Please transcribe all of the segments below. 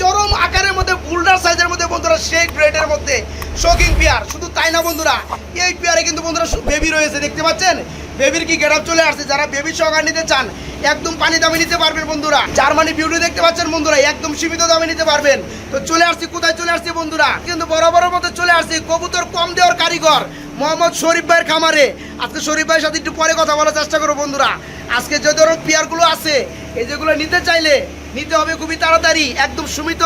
চরম আকারের মধ্যে বুলডার সাইজের মধ্যে বন্ধুরা, সেই ব্রেডের মধ্যে শোকিং পেয়ার শুধু তাই না বন্ধুরা, এই পেয়ারে কিন্তু বন্ধুরা বেবি রয়েছে, দেখতে পাচ্ছেন? বেবির কি গেট চলে আসছে? যারা বেবি সহকার নিতে চান, একদম পানি দামে নিতে পারবেন বন্ধুরা। জার্মানি বিউটি দেখতে পাচ্ছেন বন্ধুরা, একদম সীমিত দামে নিতে পারবেন। তো চলে আসছি, কোথায় চলে আসছি বন্ধুরা? কিন্তু বরাবরের মধ্যে চলে আসছি, কবুতর কম দেওয়ার কারিগর, মোহাম্মদ শরীফ ভাইয়ের খামারে। আজকে শরীফ ভাইয়ের সাথে একটু পরে কথা বলার চেষ্টা করব বন্ধুরা। আজকে যে ধরনের পেয়ারগুলো আছে, এই যেগুলো নিতে চাইলে নিতে হবে খুবই তাড়াতাড়ি একদম সীমিত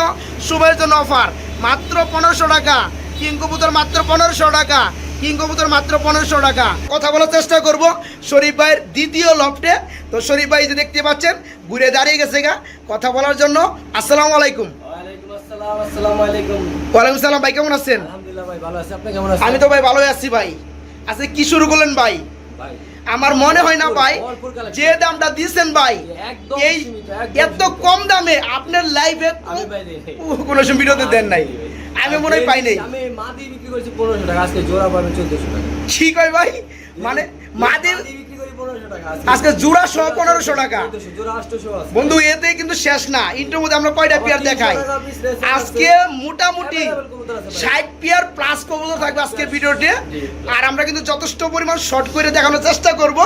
সময়ের জন্য অফার মাত্র পনেরোশো টাকা। কিং কবুতর মাত্র পনেরোশো টাকা। কিং কবুতর মাত্র পনেরোশো টাকা। কথা বলার চেষ্টা করব শরীফ ভাইয়ের দ্বিতীয় লফটে। তো শরীফ ভাই যে দেখতে পাচ্ছেন ঘুরে দাঁড়িয়ে গেছে গা। কথা বলার জন্য আসসালামু আলাইকুম। ওয়ালাইকুম সালাম ভাই কেমন আছেন? আমি তো ভাই ভালোই আছি ভাই। আজকে কি শুরু করলেন ভাই? ভাই আমার মনে হয় না ভাই যে দামটা দিয়েছেন ভাই এই এত কম দামে আপনার লাইফে কোনো সময় ভিডিওতে দেন নাই। আমি মনে হয় পাই নাই। আমি মাদি বিক্রি করেছি পনেরোশো টাকা আজকে জোড়া পাবেন চোদ্দশো টাকা। ঠিক হয় ভাই মানে মাদি আজকে জোড়া সহ পনেরোশো টাকা। 1400, জোড়া আটশোশো আছে। বন্ধু এতে কিন্তু শেষ না। ইন্টার মধ্যে আমরা কয়টা পেয়ার দেখাই? আজকে মোটামুটি ষাট পেয়ার প্লাস কবুতর থাকবে আজকের ভিডিওতে। আর আমরা কিন্তু যথেষ্ট পরিমাণ শর্ট করে দেখানোর চেষ্টা করব।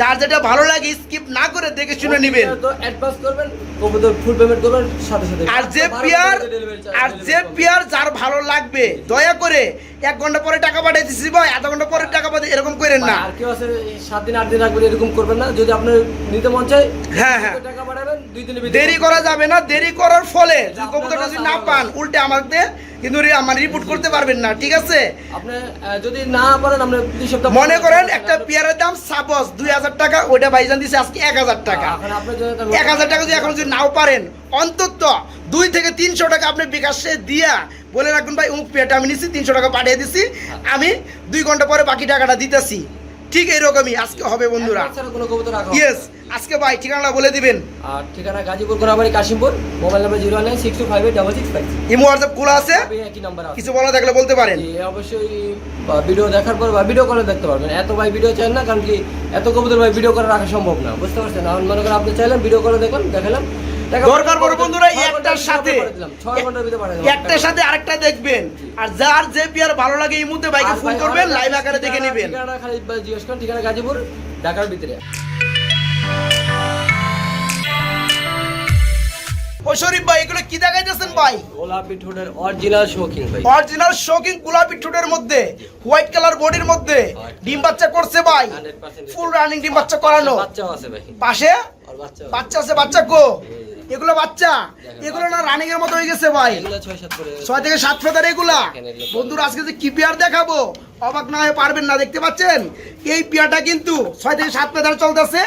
যার যেটা ভালো লাগে স্কিপ না করে দেখে শুনে নেবেন। আর যে পেয়ার আর যে পেয়ার যার ভালো লাগবে দয়া করে এক ঘণ্টা পরে টাকা পাঠিয়ে দিচ্ছি ভাই আধা ঘণ্টা পরে টাকা পাঠিয়ে এরকম করেন না। আর কেউ আছে সাত দিন আট দিন রাখবেন এরকম করবেন না। যদি আপনার নিতে মন চায় হ্যাঁ, হ্যাঁ। টাকা পাঠাবেন দুই দিনের দেরি করা যাবে না দেরি করার ফলে যদি কবুতরটা যদি না পান উল্টে আমাদের কিন্তু আমার রিপোর্ট করতে পারবেন না ঠিক আছে? আপনি যদি না পারেন আমরা দুই সপ্তাহ মনে করেন একটা পেয়ারের দাম সাপোজ দুই হাজার টাকা ওইটা ভাইজান দিছে আজকে এক হাজার টাকা। একটা এক হাজার টাকা যদি এখন যদি নাও পারেন অন্তত দুই থেকে তিনশো টাকা আপনি বিকাশে দিয়া বলে রাখুন ভাই উমুক পেয়ারটা আমি নিচ্ছি তিনশো টাকা পাঠিয়ে দিছি আমি দুই ঘণ্টা পরে বাকি টাকাটা দিতেছি। ঠিক এইরকমই আজকে হবে বন্ধুরা। ইয়েস আজকে ভাই ঠিকানা বলে দিবেন। আর ঠিকানা Gazipur Konabari Kashimpur mobile number zero nine six two five eight double six five. Imo WhatsApp খোলা আছে? একই নাম্বার কিছু বলা থাকলে বলতে পারেন। অবশ্যই ভিডিও দেখার পর বা ভিডিও করে দেখতে পারবেন। এত ভাই ভিডিও চান না কারণ কি এত কবুতর ভাই ভিডিও করে রাখা সম্ভব না বুঝতে পারছেন? এখন মনে করেন আপনি চাইলেন ভিডিও করে দেখুন দেখালাম। দরকার পড়ে বন্ধুরা একটার সাথে। একটার সাথে আরেকটা দেখবেন। আর যার যে পেয়ার ভালো লাগে এই মুহূর্তে বাইকে ফোন করবেন লাইভ আকারে দেখে নেবেন। ঠিকানা খালি জিজ্ঞেস করেন ঠিকানা গাজীপুর ঢাকার ভিতরে। ও শরীফ ভাই এগুলো কি দেখাইতেছেন ভাই? গোলাপি ঠোঁটের অরিজিনাল শৌখিন ভাই। অরিজিনাল শোকিং গোলাপি ঠোঁটের মধ্যে হোয়াইট কালার বডির মধ্যে ডিম বাচ্চা করছে ভাই। ফুল রানিং ডিম বাচ্চা করানো। বাচ্চাও আছে ভাই। পাশে? বাচ্চা বাচ্চা আছে বাচ্চা কো এগুলো বাচ্চা এগুলো না রানিং এর মতো হয়ে গেছে ভাই। ছয় থেকে সাত ফেদার এগুলা। বন্ধুর আজকে যে কি পেয়ার দেখাবো অবাক না হয়ে পারবেন না দেখতে পাচ্ছেন? এই পেয়ারটা কিন্তু ছয় থেকে সাত ফেদার চলতেছে।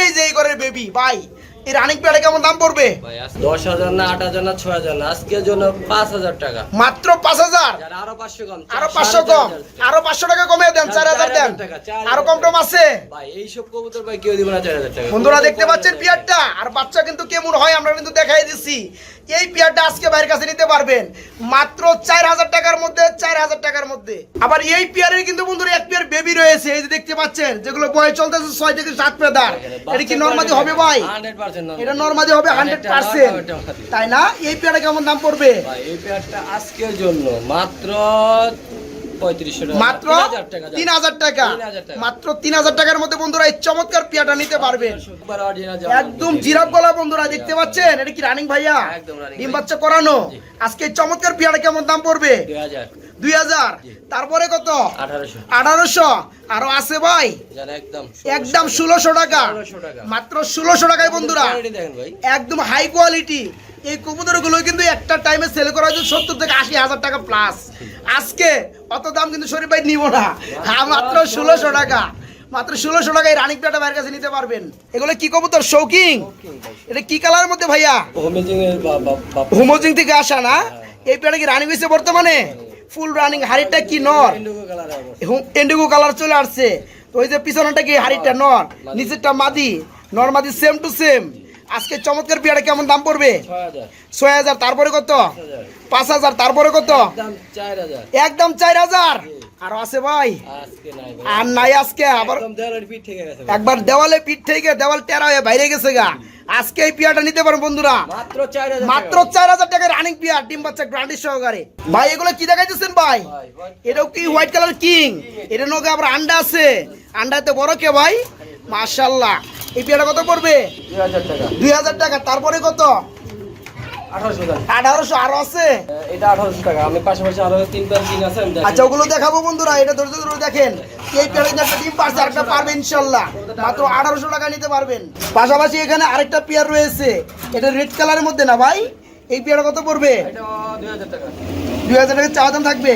এই যে এই ঘরের বেবি ভাই এই রানিং কেমন দাম পড়বে? দশ হাজার না আট হাজার না ছয় হাজার না আজকের জন্য পাঁচ হাজার টাকা। মাত্র পাঁচ হাজার? আরও পাঁচশো কম আরও পাঁচশো কম। আরও পাঁচশো টাকা কমে দেন চার হাজার দেন। টাকা, চার হাজার আরও কম টম আছে। ভাই এইসব কবুতর ভাই কেউ দিব না চার হাজার টাকা। বন্ধুরা দেখতে পাচ্ছেন পিয়ারটা? আর বাচ্চা কিন্তু কেমন হয় আমরা কিন্তু দেখাই দিছি এই পিয়ারটা আজকে বাইরের কাছে নিতে পারবেন। মাত্র চার হাজার টাকার মধ্যে চার হাজার টাকার মধ্যে। আবার এই পিয়ারের কিন্তু বন্ধুরা এক পিয়ার বেবি রয়েছে এই যে দেখতে পাচ্ছেন যেগুলো বয়স চলতেছে ছয় থেকে সাত পেদার। এটা কি নর্মাদি হবে ভাই? এটা নর্মাদি হবে হান্ড্রেড পার্সেন্ট তাই না? এই পেয়ারটা কেমন দাম পড়বে? ভাই এই পেয়ারটা আজকের জন্য মাত্র তিন হাজার টাকা তিন হাজার টাকা। 3000 টাকা। মাত্র তিন হাজার টাকার মধ্যে বন্ধুরা এই চমৎকার পেয়ারটা নিতে অরিজিনাল একদম জিরাফ গলা বন্ধুরা দেখতে পাচ্ছেন? এটা কি রানিং ভাইয়া? ডিম বাচ্চা করানো? আজকে এই চমৎকার পেয়ারা কেমন দাম পড়বে? দুই হাজার। তারপরে কত? আঠারোশো। আরও আছে ভাই? একদম ষোলোশো টাকা। মাত্র ষোলোশো টাকায় বন্ধুরা। একদম হাই কোয়ালিটি এই কবুতরগুলো কিন্তু একটা টাইমে সেল করা হয়েছে সত্তর থেকে আশি হাজার টাকা প্লাস আজকে অত দাম কিন্তু শরীফ ভাই নিব না। হ্যাঁ মাত্র ষোলোশো টাকা। মাত্র ষোলোশো টাকায় রানিক পেটা ভাইয়ের কাছে নিতে পারবেন। এগুলো কি কবুতর? শৌকিং এটা কি কালারের মধ্যে ভাইয়া? হোমিজিং থেকে আসা না? এই পেটা কি রানিং হয়েছে বর্তমানে? ফুল রানিং হাড়িটা কি নর? ইন্ডিগো কালার এন্ডিগো কালার চলে আসছে। তো ওই যে পিছনটা কি হাড়িটা নর? নিচেরটা মাদি। নর মাদি সেম টু সেম আজকে চমৎকার পেয়ারা কেমন দাম পড়বে? ছয় হাজার। তারপরে কত? পাঁচ হাজার। তারপরে কত? একদম চার হাজার। আরও আছে ভাই? আর নাই আজকে আবার। একবার দেওয়ালে পিঠ থেকে দেওয়াল টেরা হয়ে বাইরে গেছে গা। আজকে এই পিয়াটা নিতে পারেন বন্ধুরা। মাত্র চার হাজার টাকা। রানিং পিয়ার ডিম বাচ্চা গ্রান্ডি সহকারে। ভাই এগুলো কি দেখাইতেছেন ভাই। এটাও কি হোয়াইট কালার কিং এটা নৌকা আবার আন্ডা আছে। আন্ডাতে বড় কে ভাই? মাশাল্লাহ এই পিয়াটা কত পড়বে? দুই হাজার টাকা। তারপরে কত? আঠারোশো আরও আছে? এটা আঠারোশো টাকা। আমি পাশাপাশি আরও তিন পাঁচ দিন আছে আচ্ছা ওগুলো দেখাবো বন্ধুরা এটা ধৈর্য ধরে দেখেন। এই একটা ডিম পারছে আরেকটা পারবে ইনশাল্লাহ। মাত্র আঠারোশো টাকা নিতে পারবেন। পাশাপাশি এখানে আরেকটা পেয়ার রয়েছে। এটা রেড কালারের মধ্যে না ভাই? এই পেয়ার কত পড়বে? এটা দুই হাজার টাকা। দুই হাজার টাকা চাওয়া দাম থাকবে?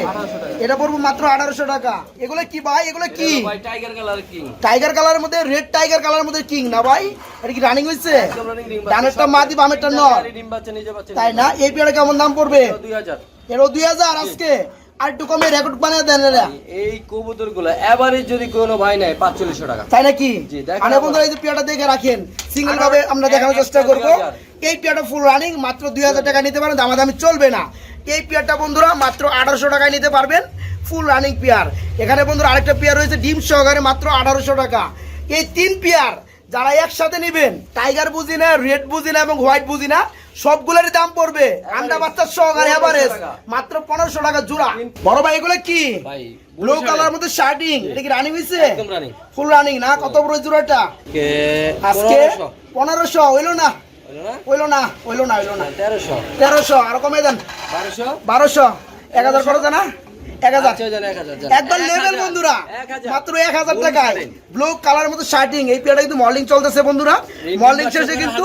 এটা পড়বে মাত্র আঠারোশো টাকা। এগুলো কি ভাই? এগুলো কি? টাইগার কালার কিং টাইগার কালারের মধ্যে রেড টাইগার কালারের মধ্যে কিং না ভাই? এটা কি রানিং হয়েছে। ডানেরটা মাদি বামেরটা বাচ্চা তাই না? এই পেয়ারা কেমন দাম পড়বে? এরও দুই হাজার। আজকে। আর একটু কমে রেকর্ড বানিয়ে দেন এরা। এই কবুতরগুলো এভারেজ যদি কোনো ভাই নেয় পাঁচচল্লিশশো টাকা। তাই নাকি? বন্ধুরা এই যে দেখে রাখেন। সিঙ্গেল ভাবে আমরা দেখানোর চেষ্টা করব। 2000 এই পেয়াটা ফুল রানিং মাত্র দুই হাজার টাকা নিতে পারেন দামাদামি চলবে না। এই পেয়ারটা বন্ধুরা মাত্র আঠারোশো টাকায় নিতে পারবেন ফুল রানিং পেয়ার। এখানে বন্ধুরা আরেকটা পেয়ার রয়েছে ডিম সহকারে মাত্র আঠারোশো টাকা। এই তিন পেয়ার যারা একসাথে নেবেন টাইগার বুঝি না রেড বুঝি না এবং হোয়াইট বুঝি না সবগুলোরই দাম পড়বে। আন্ডা বাচ্চার সহকারে 1500 এভারেজ মাত্র পনেরোশো টাকা জোড়া। বড় ভাই এগুলো কি? ব্লু কালার মধ্যে শার্টিং এটা কি রানিং হয়েছে ফুল রানিং না? কত বড় জোড়াটা? আজকে পনেরোশো হইল না? হইল না? হইল না হইল না তেরোশো? তেরোশো আরও কমে দেন। বারোশো? বারোশো। এক হাজার করে জানা এক হাজার। আচ্ছা, যান, এক হাজার, যান। একবার এক লেভেল বন্ধুরা মাত্র এক হাজার টাকায়। ব্লু কালার মতো শার্টিং এই পেয়ারটা কিন্তু মর্নিং চলতেছে বন্ধুরা। মর্নিং শেষে কিন্তু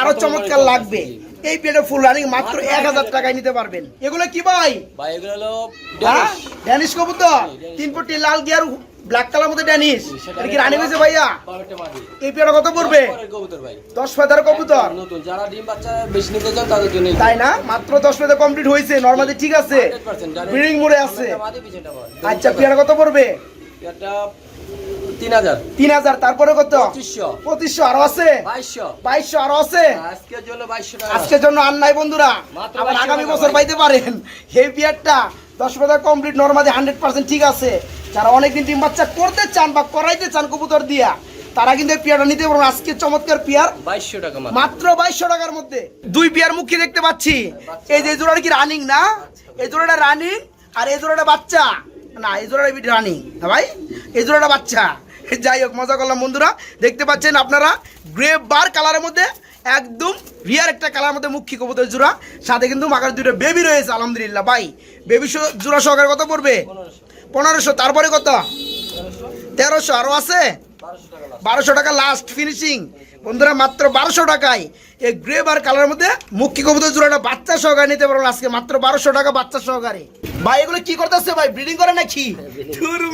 আরও চমৎকার লাগবে। এই পেয়ারটা ফুল রানিং মাত্র এক হাজার টাকায় নিতে পারবেন। এগুলো কি ভাই? ভাই এগুলো ড্যানিশ। ড্যানিশ কবুতর? তিন ফুটি লাল গিয়ার ব্ল্যাক কালার মধ্যে ড্যানিশ এটা কি রানিং হয়েছে ভাইয়া? এই পেয়ারটা কত পড়বে? দশ ফেদার কবুতর। নতুন। যারা ডিম বাচ্চা বেশি নিতে চান তাদের জন্য তাই না? মাত্র দশ ফেদার কমপ্লিট হয়েছে। নর্মালি ঠিক আছে। ব্রিডিং মোড়ে আছে। আচ্ছা পেয়ারা কত পড়বে? এটা তিন হাজার। তিন হাজার। তারপরে কত? পঁচিশশো। পঁচিশশো। আরও আছে? বাইশশো। বাইশশো আরও আছে? আজকের জন্য আর নাই বন্ধুরা। আবার আগামী বছর পাইতে পারেন। এই দশ feather complete normally hundred percent ঠিক আছে। যারা অনেকদিন ডিম বাচ্চা করতে চান বা করাইতে চান কবুতর দিয়া তারা কিন্তু পেয়ারটা নিতে পারবেন। আজকে চমৎকার পেয়ার। বাইশশো টাকা মাত্র। বাইশশো টাকার মধ্যে। দুই পেয়ার মুখী দেখতে পাচ্ছি। এই যে জোড়াটা কি রানিং না? এই জোড়াটা রানিং আর এই জোড়াটা বাচ্চা। না এই জোড়াটা রানিং ভাই এই জোড়াটা বাচ্চা। যাই হোক মজা করলাম বন্ধুরা। দেখতে পাচ্ছেন আপনারা গ্রে বার কালারের মধ্যে একদম রিয়ার একটা কালার মধ্যে মুখী কবুতর জোড়া। সাথে কিন্তু মাকার দুটো বেবি রয়েছে আলহামদুলিল্লাহ। ভাই বেবি জোড়া সহকারে কত পড়বে? পনেরোশো তারপরে কত? তেরোশো আরও আছে? বারোশো টাকা লাস্ট। ফিনিশিং বন্ধুরা মাত্র বারোশো টাকায় এই গ্রে বার কালারের মধ্যে মুখ্য কবুতর জোড়াটা বাচ্চা সহকারে নিতে পারবেন আজকে মাত্র বারোশো টাকা বাচ্চা সহকারে। ভাই এগুলো কি করতেছে ভাই? ব্রিডিং করে নাকি?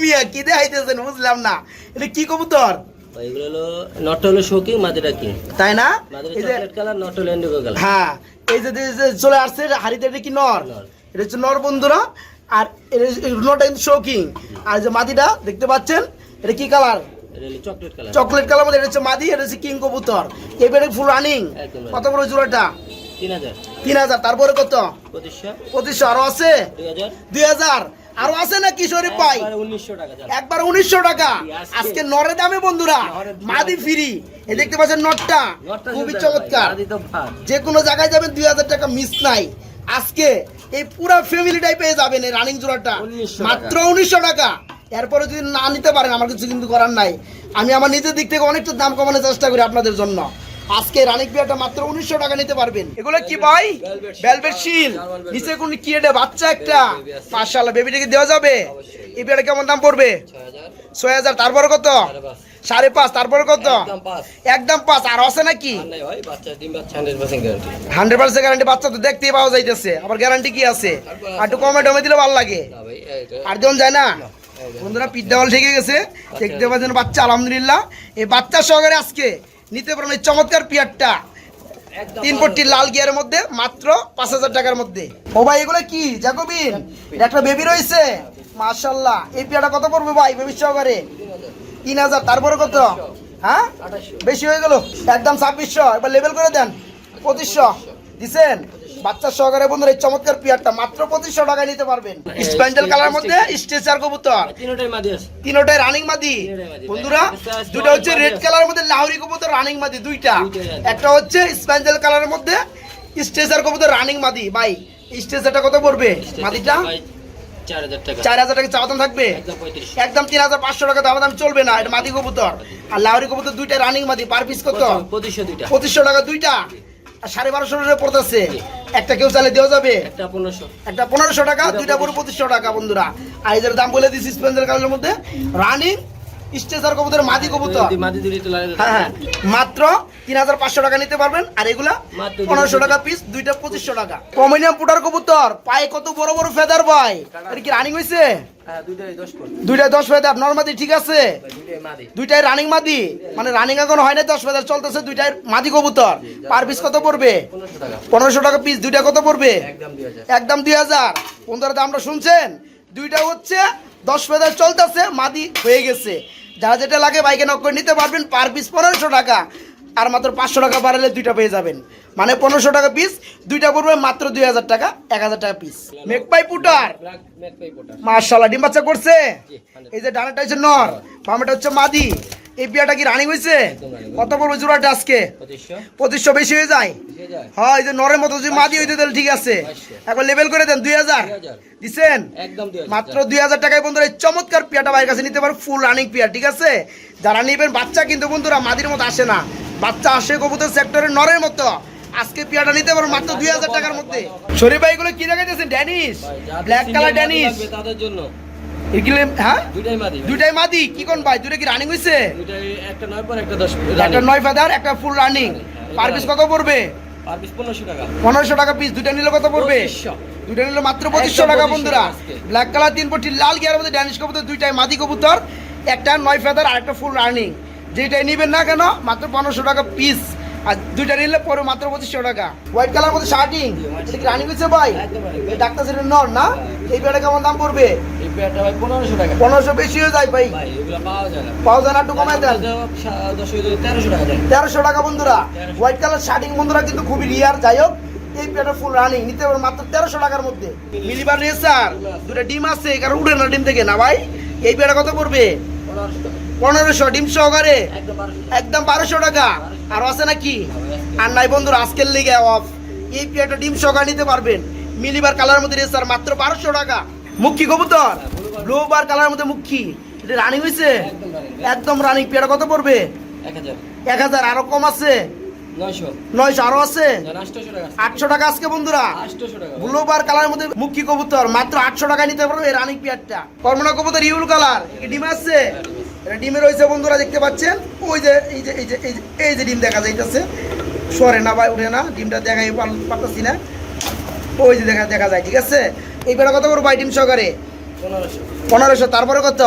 মিয়া কি দেখাইতেছেন? বুঝলাম না। এটা কি কবুতর? এগুলো হলো নট হলো শোকিং মাদিরা কিং। তাই না? এই যে কালার নট হলো ইন্ডিগো কালার হ্যাঁ এই যে চলে আসছে হাড়িতে এটা কি নর। এটা হচ্ছে নর বন্ধুরা। আর নরটা কিন্তু শৌকিং আর যে মাদিটা দেখতে পাচ্ছেন? এটা কি কালার চকলেট কালার মধ্যে এটা হচ্ছে মাদি এটা হচ্ছে কিং কবুতর। এবারে ফুল রানিং কত বড় জোড়াটা? তিন হাজার। তারপরে কত? পঁচিশশো। আরও আছে? দুই হাজার। আরও আছে না কিশোরী পাই? একবারে উনিশশো টাকা আজকে- নরে দামে বন্ধুরা মাদি ফ্রি এ দেখতে পাচ্ছেন নটটা? খুবই চমৎকার। যে কোনো জায়গায় যাবেন দুই হাজার টাকা মিস নাই। আজকে এই পুরো ফ্যামিলিটাই পেয়ে যাবেন এই রানিং জোড়াটা। মাত্র উনিশশো টাকা। এরপরে যদি না নিতে পারেন আমার কিছু কিন্তু করার নাই। আমি আমার নিজের দিক থেকে অনেকটা দাম কমানোর চেষ্টা করি আপনাদের জন্য। আজকে রানিক বিয়ারটা মাত্র উনিশশো টাকা নিতে পারবেন। এগুলো কি ভাই? ভেলভেট শিল। নিচে কোন কি এটা বাচ্চা একটা। মাশাআল্লাহ বেবিটাকে দেওয়া যাবে। এই বিয়ারটা কেমন দাম পড়বে? ছয় হাজার। তারপর কত? সাড়ে পাঁচ। তারপরে কত? একদম পাঁচ। আর আছে নাকি? আর নাই ভাই, বাচ্চা ডিম বাচ্চা 100% guarantee। হান্ড্রেড পার্সেন্ট গ্যারান্টি বাচ্চা তো দেখতেই পাওয়া যাইতেছে। আবার গ্যারান্টি কি আছে? আর একটু কমে টমে দিলে ভালো লাগে। আর যেমন যায় না? বন্ধুরা পিঠ দেওয়াল ঠিক গেছে। দেখতে পাচ্ছেন বাচ্চা আলহামদুলিল্লাহ। এই বাচ্চা সহকারে আজকে নিতে পারেন এই চমৎকার পিয়ারটা। তিন পট্টি লাল গিয়ারের মধ্যে মাত্র পাঁচ হাজার টাকার মধ্যে। ও ভাই এগুলো কি? জাকবিন? একটা বেবি রয়েছে? মাশাল্লাহ এই পিয়াটা কত পড়বে ভাই বেবি সহকারে? তিন হাজার। তারপরে কত? হ্যাঁ? বেশি হয়ে গেল। একদম ছাব্বিশশো। এবার লেবেল করে দেন। পঁচিশশো। দিছেন? বাচ্চা সহকারে বন্ধুরা এই চমৎকার পেয়ারটা মাত্র পঁচিশশো টাকায় নিতে পারবেন। স্প্যান্ডেল কালার মধ্যে স্টিক। স্ট্রেচার কবুতর। তিনটাই রানিং মাদি। বন্ধুরা দুটো হচ্ছে রেড কালার মধ্যে লাহোরি কবুতর রানিং মাদি দুইটা। একটা হচ্ছে স্প্যান্ডেল কালারের মধ্যে স্ট্রেচার কবুতর রানিং মাদি। ভাই স্ট্রেচারটা কত পড়বে মাদিটা? চার হাজার টাকা। চার হাজার টাকা চাওয়া দাম থাকবে? একদম তিন হাজার পাঁচশো টাকা দাম দাম চলবে না। এটা মাদি কবুতর। আর লাহোরি কবুতর দুইটা রানিং মাদি পার পিস কত? পঁচিশশো দুইটা। পঁচিশশো টাকা দুইটা। সাড়ে বারোশো টাকা পড়তেছে। একটা কেউ চালে দেওয়া যাবে। একটা পনেরোশো। একটা পনেরোশো টাকা দুইটা পুরো পঁচিশশো টাকা বন্ধুরা। আর এদের দাম বলে দিচ্ছি স্পেন্সের কালের মধ্যে। রানিং স্টেজার কবুতর মাদি কবুতর। দুটি তো লাগে হ্যাঁ হ্যাঁ। মাত্র তিন হাজার পাঁচশো টাকা নিতে পারবেন আর এগুলা পনেরোশো টাকা পিস দুইটা পঁচিশশো টাকা। কমিনিয়াম পুটার কবুতর পায়ে কত বড় বড় ফেদার ভাই? এটা কি রানিং হয়েছে হ্যাঁ দুইটাই দশ ফেদার নর্মাদি ঠিক আছে? দুইটাই রানিং মাদি। মানে রানিং এখন হয় না দশ ফেদার চলতেছে দুইটাই মাদি কবুতর। পার পিস কত পড়বে? পনেরোশো টাকা। পিস দুইটা কত পড়বে? একদম দুই হাজার। পনেরো দামটা শুনছেন? দুইটা হচ্ছে দশ পেদার চলতেছে মাদি হয়ে গেছে। যারা যেটা লাগে বাইকে নক করে নিতে পারবেন পার পিস পনেরোশো টাকা। আর মাত্র পাঁচশো টাকা বাড়ালে দুইটা পেয়ে যাবেন। মানে পনেরোশো টাকা পিস দুইটা পড়বে মাত্র দুই হাজার টাকা এক হাজার টাকা পিস মেকপাই পুটার মার্শাল্লাহ ডিম বাচ্চা করছে? এই যে ডানাটা হচ্ছে নর বামাটা হচ্ছে মাদি। এই বিয়াটা কি রানিং হয়েছে? কত পড়বে জোড়াটা আজকে? পঁচিশশো। বেশি হয়ে যায়? হ্যাঁ এই যে নরের মতো যদি মাদি হইতে তাহলে ঠিক আছে। এখন লেভেল করে দেন দুই হাজার। 2000 দিছেন? একদম দুই হাজার। মাত্র দুই হাজার টাকায় বন্ধুরা এই চমৎকার পিয়াটা বাইরের কাছে নিতে পারো ফুল রানিং পিয়ার ঠিক আছে? যারা নিবেন বাচ্চা কিন্তু বন্ধুরা মাদির মতো আসে না। বাচ্চা আসে কবুতর সেক্টরের নরের মতো। আজকে পিয়াটা নিতে পারো মাত্র দুই হাজার টাকার মধ্যে। শরীফ ভাই এগুলো কি দেখাইতেছেন? ড্যানিশ? Black colour Danish? তাদের জন্য। এগুলো হ্যাঁ? দুইটাই মাদি। দুইটাই মাদি? কি কোন ভাই? দুইটা কি রানিং দুইটাই একটা নয় পর একটা দশ একটা নয় ফেদার একটা ফুল রানিং পার পিস কত পড়বে? পার পিস টাকা। পিস দুইটা নিলে কত পড়বে? পঁচিশশো। দুইটা নিলে মাত্র পঁচিশশো টাকা বন্ধুরা। ব্ল্যাক কালার তিন পটি লাল গিয়ার মধ্যে ড্যানিশ কবুতর দুইটাই মাদি কবুতর। একটা নয় ফেদার আর একটা ফুল রানিং যেটাই নিবেন না কেন মাত্র পনেরোশো টাকা পিস আর দুইটা নিলে পরে মাত্র পঁচিশশো টাকা। হোয়াইট কালার মধ্যে শার্টিং রানিং হয়েছে ভাই? ডাক্তার সেটা নর না? এই পেয়ারটা কেমন দাম পড়বে? পেয়ারটা ভাই পনেরোশো টাকা। বেশি হয়ে যায় ভাই। ভাই এগুলো পাওয়া যায় না। পাওয়া যায় না একটু কমায় দেন। দশ তেরোশো টাকা দেন। তেরোশো টাকা বন্ধুরা। হোয়াইট কালার শার্টিং বন্ধুরা কিন্তু খুবই রিয়ার যাই হোক এই পেয়ারটা ফুল রানিং নিতে পারবেন মাত্র টাকার মধ্যে। মিলিবার রেসার দুটা ডিম আছে কারণ উঠে না ডিম থেকে না ভাই? এই পেয়ারটা কত পড়বে? ডিম সহকারে? একদম বারোশো একদম বারোশো টাকা। আর আছে নাকি? আর নাই বন্ধুরা আজকের লিগে অফ এই পেয়ারটা ডিম সহকারে নিতে পারবেন। মিলিবার কালার মধ্যে রেসার মাত্র বারোশো টাকা। মুখী কবুতর। ব্লু বার কালার মধ্যে মুখী এটা রানিং হয়েছে একদম রানিং। পেয়ারটা কত পড়বে? এক হাজার। আরও কম আছে? নয়শো। আরও আছে? আটশো টাকা আজকে বন্ধুরা। ভাই। ব্লুবার কালার মধ্যে মুখী কবুতর। মাত্র আটশো টাকায় নিতে পারব রানিং পেয়ারটা। কর্মনা কবুতর, ইউল কালার। ডিম আছে? এটা ডিমে রয়েছে বন্ধুরা, দেখতে পাচ্ছেন? ওই যে, এই যে এই যে এই যে ডিম দেখা যাইতেছে। সরে না ভাই, উঠে না। ডিমটা দেখাই পার- পারতাছি না। ওই যে দেখা দেখা যায়, ঠিক আছে? এই বেড়া কত করব ডিম সহকারে? পনেরোশো। তারপরে কত?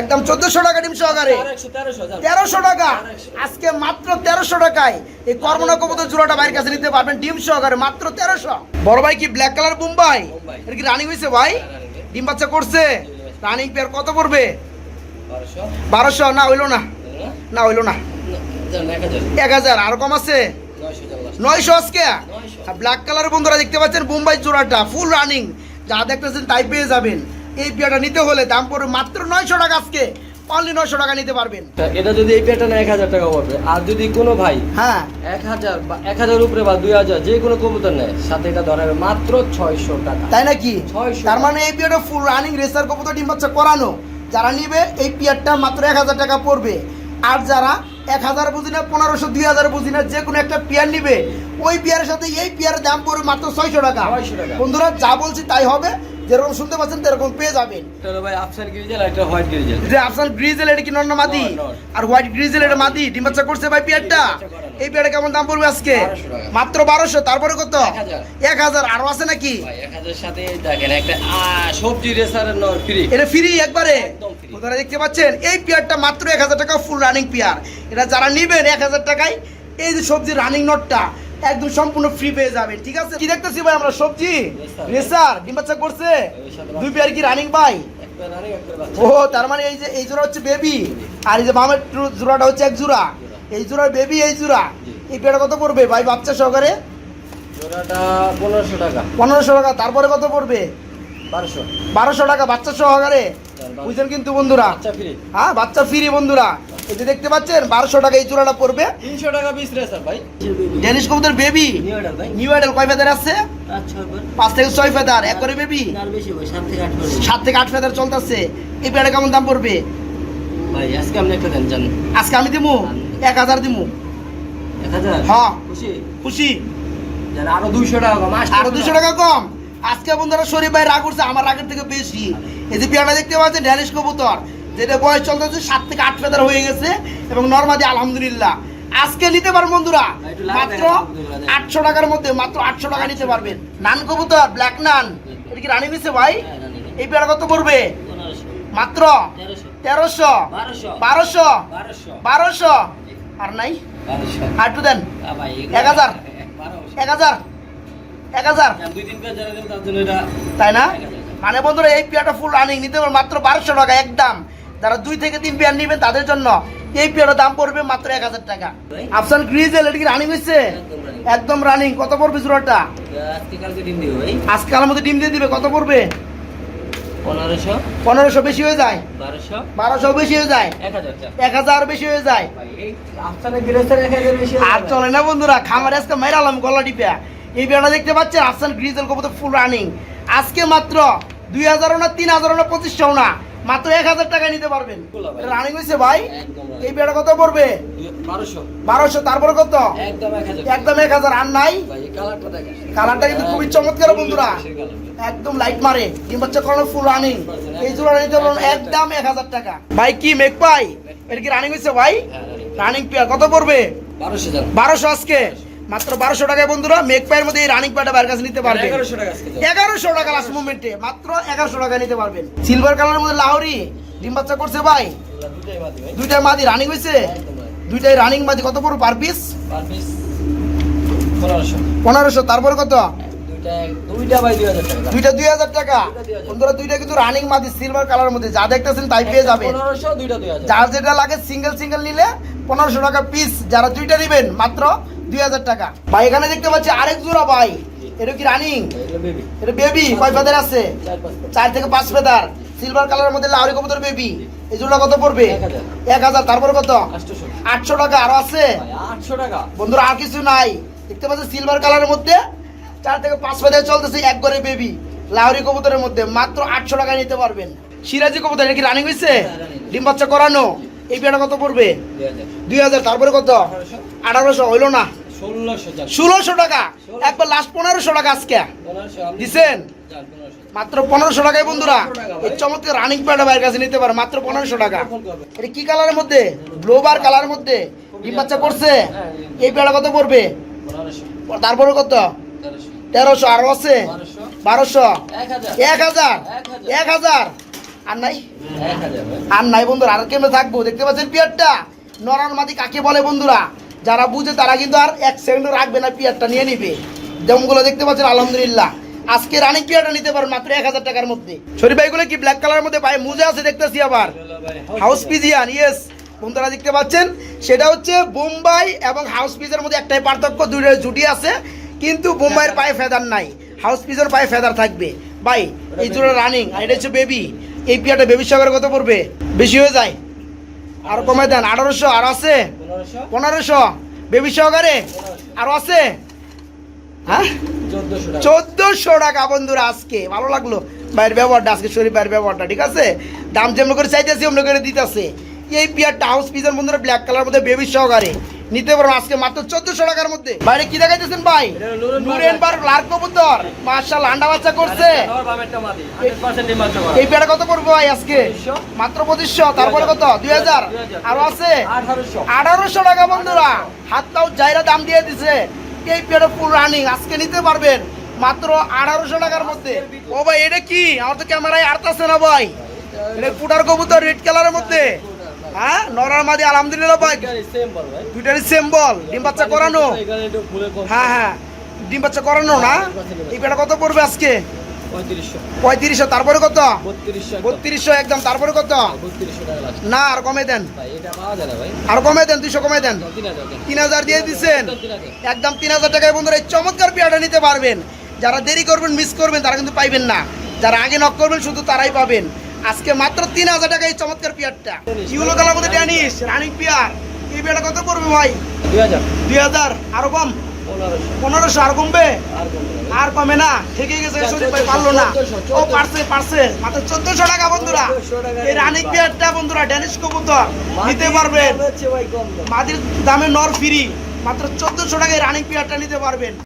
একদম চোদ্দশো। টাকা ডিম সহকারে। তেরোশো টাকা? আজকে মাত্র তেরোশো টাকায়। এই কর্মনা কবুতর জোড়াটা বাইরের কাছে নিতে পারবেন ডিম সহকারে মাত্র তেরোশো। বড় ভাই কি ব্ল্যাক কালার বোম্বাই। এটা কি রানিং হয়েছে ভাই? ডিম বাচ্চা করছে? রানিং পেয়ার কত পড়বে? বারোশো। না হইল না। না? না হইল না। এক হাজার আর কম আছে? নয়শো। আজকে। ব্ল্যাক কালার বন্ধুরা দেখতে পাচ্ছেন বোম্বাই জোড়াটা ফুল রানিং যা দেখতেছেন তাই পেয়ে যাবেন। এই পেয়ারটা নিতে হলে দাম পড়বে মাত্র নয়শো টাকা আজকে। অনলি নয়শো টাকা নিতে পারবেন। এটা যদি এই পেয়ারটা না এক হাজার টাকা পড়বে আর যদি কোনো ভাই হ্যাঁ। এক হাজার বা এক হাজার উপরে বা দুই হাজার যে কোনো কবুতর নেয় সাথে এটা ধরাবে মাত্র ছয়শো টাকা। তাই নাকি? 600 তার মানে এই পিয়ারটা ফুল রানিং রেসার কবুতর ডিম বাচ্চা করানো। যারা নিবে এই পিয়ারটা মাত্র এক হাজার টাকা পড়বে। আর যারা এক হাজার বুঝি না পনেরোশো দুই হাজার বুঝি না যে কোনো একটা পেয়ার নিবে ওই পেয়ারের সাথে এই পেয়ারের দাম পড়বে মাত্র ছয়শো টাকা 600 টাকা। বন্ধুরা যা বলছি তাই হবে যেরকম শুনতে পাচ্ছেন তেরকম পেয়ে যাবেন। ভাই আফসান গ্রিজেল আর হোয়াইট গ্রিজেল। যে আফসান গ্রিজেল এটা কি নন্না মাদি। আর হোয়াইট গ্রিজেল এটা মাদি? ডিম বাচ্চা করছে ভাই পিয়ারটা? এই পিয়ারটা কেমন দাম পড়বে আজকে? মাত্র বারোশো তারপরে কত? এক হাজার। আরও আছে নাকি? ভাই সাথে দেখেন একটা সবজি রেসারের নর ফ্রি এটা ফ্রি একবারে? দেখতে পাচ্ছেন? এই পেয়ারটা মাত্র এক হাজার টাকা ফুল রানিং পেয়ার। এটা যারা নিবেন এক হাজার টাকায় এই যে সবজি রানিং নোটটা একদম সম্পূর্ণ ফ্রি পেয়ে যাবেন ঠিক আছে? কি দেখতেছি ভাই আমরা সবজি। রেসার ডিম বাচ্চা করছে? দুই পেয়ার কি রানিং ভাই? ও তার মানে এই যে এই জোড়া হচ্ছে বেবি আর এই যে মামের টু- জোড়াটা হচ্ছে এক জোড়া। এই জোড়ার বেবি এই জোড়া। এই পেয়ারটা কত পড়বে ভাই বাচ্চা সহকারে? পনেরোশো টাকা। তারপরে কত পড়বে? বারোশো। টাকা বাচ্চা সহকারে? বুঝছেন কিন্তু বন্ধুরা? হ্যাঁ বাচ্চা ফ্রি বন্ধুরা। এই যে দেখতে পাচ্ছেন বারোশো টাকা এই চূড়াটা পড়বে। তিনশো টাকা পিস রে স্যার ভাই। ডেনিশ কবুতর বেবি নিউ অর্ডার ভাই। নিউ আইডেল কয় ফেদার আছে? পাঁচ থেকে ছয় ফেদার এক করে বেবি আর বেশি ভাই সাত থেকে আট ফেদার চলতেছে। এই পেয়ারে কেমন দাম পড়বে? ভাই আজকে আপনি একটা দেন জান। আজকে আমি দিমু? এক হাজার দিমু। এক হাজার? হ্যাঁ। খুশি? খুশি। আরও দুইশো টাকা কম আরও দুশো টাকা কম। আজকে বন্ধুরা শরীফ ভাই রাগ করছে আমার রাগের থেকে বেশি। এই যে পেয়ারটা দেখতে পাচ্ছেন ড্যানিশ কবুতর। যেটা বয়স চলতেছে সাত থেকে আট ফেদার হয়ে গেছে এবং নর্মাদি আলহামদুলিল্লাহ। আজকে নিতে পারবেন বন্ধুরা মাত্র আটশো টাকার মধ্যে মাত্র আটশো টাকা নিতে পারবেন। নান কবুতর ব্ল্যাক নান। এটা কি রানী মিশে ভাই? এই পেয়ারা কত পড়বে? মাত্র তেরোশো। বারোশো। বারোশো। আর নাই? আর একটু দেন। এক হাজার। এক হাজার। এক হাজার। তাই না? মানে বন্ধুরা এই পেয়ারটা ফুল রানিং নিতে পারবেন মাত্র বারোশো টাকা একদম। যারা দুই থেকে তিন পেয়ার নেবেন তাদের জন্য এই পেয়ারের দাম পড়বে মাত্র এক হাজার টাকা। আফসান গ্রিজেল এটা কি রানিং হয়েছে? একদম রানিং কত পড়বে জোড়াটা? আজকালের মধ্যে ডিম দিয়ে দিবে। কত পড়বে? পনেরোশো। পনেরোশো বেশি হয়ে যায়? বারোশো। বারোশো বেশি হয়ে যায়? এক হাজার বেশি হয়ে যায়? আর চলে না বন্ধুরা খামার আজকে মেরালাম গলা টিপা। এই বেড়া দেখতে পাচ্ছেন আফসান গ্রিজেল কবুতর ফুল রানিং আজকে মাত্র দুই হাজারও না তিন হাজারও না পঁচিশশো না। মাত্র এক হাজার টাকা নিতে পারবেন। রানিং হয়েছে ভাই? এই বেড়া কত পড়বে? বারোশো। তারপর কত? একদম এক হাজার। আর নাই? কালারটা কিন্তু খুবই চমৎকার বন্ধুরা। একদম লাইট মারে। ডিম বাচ্চা করানো ফুল রানিং এই জোড়া নিতে পারবেন একদম এক হাজার টাকা। ভাই কি মেক পাই? এটা কি রানিং হয়েছে ভাই? রানিং পেয়ার কত পড়বে? বারোশো আজকে? মাত্র বারোশো টাকায় বন্ধুরা মেক পায়ের মধ্যে এই রানিং পাটা বাইরের কাছে নিতে পারবে এগারোশো টাকা লাস্ট মুভমেন্টে মাত্র এগারোশো টাকা নিতে পারবেন। সিলভার কালারের মধ্যে লাহরি ডিম বাচ্চা করছে ভাই। দুইটাই মাদি রানিং হয়েছে। দুইটাই রানিং মাদি কত পড়বে পার পিস পনেরোশো। তারপর কত? দুইটা দুই হাজার টাকা। দুইটা বন্ধুরা কিন্তু রানিং মাদি সিলভার কালার মধ্যে। যা দেখতেছেন তাই পেয়ে যাবে যার যেটা লাগে সিঙ্গেল সিঙ্গেল নিলে পনেরোশো টাকা পিস যারা দুইটা নেবেন মাত্র দুই হাজার টাকা। ভাই এখানে দেখতে পাচ্ছি আরেক জোড়া ভাই। এটা কি রানিং? এটা বেবি কয় ফেদার আছে? চার থেকে পাঁচ ফেদার সিলভার কালারের মধ্যে লাউরি কবুতর বেবি এই জোড়া কত পড়বে? এক হাজার। তারপর কত? আটশো। টাকা আরও আছে? আটশো টাকা। বন্ধুরা আর কিছু নাই। দেখতে পাচ্ছেন সিলভার কালারের মধ্যে চার থেকে পাঁচ ফেদার চলতেছে এক করে বেবি লাউরি কবুতরের মধ্যে মাত্র আটশো টাকায় নিতে পারবেন। সিরাজি কবুতর এটা কি রানিং হয়েছে ডিম বাচ্চা করানো? এই পেয়ারটা কত পড়বে? দুই হাজার। তারপরে কত? আঠারোশো হইল না? ষোলোশো টাকা। একবার লাস্ট পনেরোশো টাকা আজকে। দিছেন? মাত্র পনেরোশো টাকায় বন্ধুরা। 1500 এই চমৎকার রানিং প্যাড বাইরের কাছে নিতে পারে মাত্র পনেরোশো টাকা। এটা কি কালারের মধ্যে? ব্লোবার কালারের মধ্যে। ডিম বাচ্চা করছে হ্যাঁ, এই প্যাডা কত পড়বে? তারপরে কত? তেরোশো। আরও আছে? বারোশো। বারোশো। এক হাজার। এক হাজার। আর নাই? ভাই আর নাই বন্ধুরা, আর কেমনে থাকব? দেখতে পাচ্ছেন পিয়ারটা? নরান মাটি কাকে বলে বন্ধুরা? যারা বুঝে তারা কিন্তু আর এক সেকেন্ডও রাখবে না পিয়ারটা, নিয়ে নিবে। যেমনগুলো দেখতে পাচ্ছেন, আলহামদুলিল্লাহ। আজকে রানিং পিয়ারটা নিতে পারেন মাত্র এক হাজার টাকার মধ্যে। শরীফ ভাইগুলো কি ব্ল্যাক কালারের মধ্যে? পায়ে মুজে আছে, দেখতেছি আবার। হাউস পিজিয়ান ইয়েস বন্ধুরা, দেখতে পাচ্ছেন? সেটা হচ্ছে বোম্বাই এবং হাউস পিজের মধ্যে একটাই পার্থক্য, দুইটা জুটি আছে। কিন্তু বোম্বাইয়ের পায়ে ফেদার নাই। হাউস পিজের পায়ে ফেদার থাকবে। ভাই, এই জোড়া রানিং আর এটা হচ্ছে বেবি এই পিয়াটা বেবি সহকারে কত পড়বে? বেশি হয়ে যায়। আর কমাই দেন আঠারোশো আর আছে? পনেরোশো। বেবি সহকারে আরও আছে? হ্যাঁ? চোদ্দোশো টাকা। বন্ধুরা আজকে। ভালো লাগল। ভাইয়ের ব্যবহারটা আজকে শরীর ভাইয়ের ব্যবহারটা ঠিক আছে? দাম যেমন করে চাইতেছি অমন করে দিতেছে। এই পিয়ারটা হাউস পিসের বন্ধুরা ব্ল্যাক কালার মধ্যে বেবি সহকারে নিতে পারো আজকে মাত্র চোদ্দশো টাকার মধ্যে। বাইরে কি দেখাইতেছেন ভাই? নুরেনবার্গ। নুরেনবার্গ লাল কবুতর। মার্শাল আন্ডা বাচ্চা করছে। আমার বামেরটা মাদি, 100% ডিম বাচ্চা করা। এই পেয়ারটা কত পড়বে ভাই আজকে? মাত্র পঁচিশশো তারপরে কত? দুই হাজার। আরও আছে? আঠারোশো। টাকা বন্ধুরা। হাত তাও জায়রা দাম দিয়ে দিছে। এই পেয়ারটা ফুল রানিং আজকে নিতে পারবেন। মাত্র আঠারোশো টাকার মধ্যে। ও ভাই এটা কি? আমার তো ক্যামেরায় আরতাছে না ভাই? এটা ফুটার কবুতর রেড কালারের মধ্যে। হ্যাঁ নরার মাদি আলহামদুলিল্লাহ ভাই। এটারই same বল ভাই। দুইটারই সেম বল ডিম বাচ্চা করানো। হ্যাঁ হ্যাঁ। ডিম বাচ্চা করানো না? এই পেয়ারটা কত পড়বে আজকে? পঁয়ত্রিশশো। তারপরে কত? বত্রিশশো একদম। তারপরে কত? লাগছে না আর কমে দেন। আর কমে দেন দুইশো কমে দেন। তিন হাজার দিয়ে দিচ্ছেন একদম তিন হাজার টাকায় বন্ধুরা এই চমৎকার পেয়ারটা নিতে পারবেন। যারা দেরি করবেন মিস করবেন তারা কিন্তু পাইবেন না। যারা আগে নক করবেন শুধু তারাই পাবেন। আজকে মাত্র তিন হাজার টাকা এই চমৎকার পেয়ারটা। ইউলো কালার মধ্যে টেনিস রানিং পেয়ার। এই পেয়ারটা কত করবে ভাই? দুই হাজার। আরও কম? পনেরোশো। আর কমবে? আর কমে না? ঠিকই গেছে ভাই পারল না। ও পারছে পারছে। মাত্র চোদ্দশো টাকা বন্ধুরা। 1400 টাকা এই রানিং পেয়ারটা বন্ধুরা ড্যানিশ কবুতর। নিতে পারবেন। মাদির দামে। নর ফ্রি। মাত্র চোদ্দশো টাকায় রানিং পেয়ারটা নিতে পারবেন।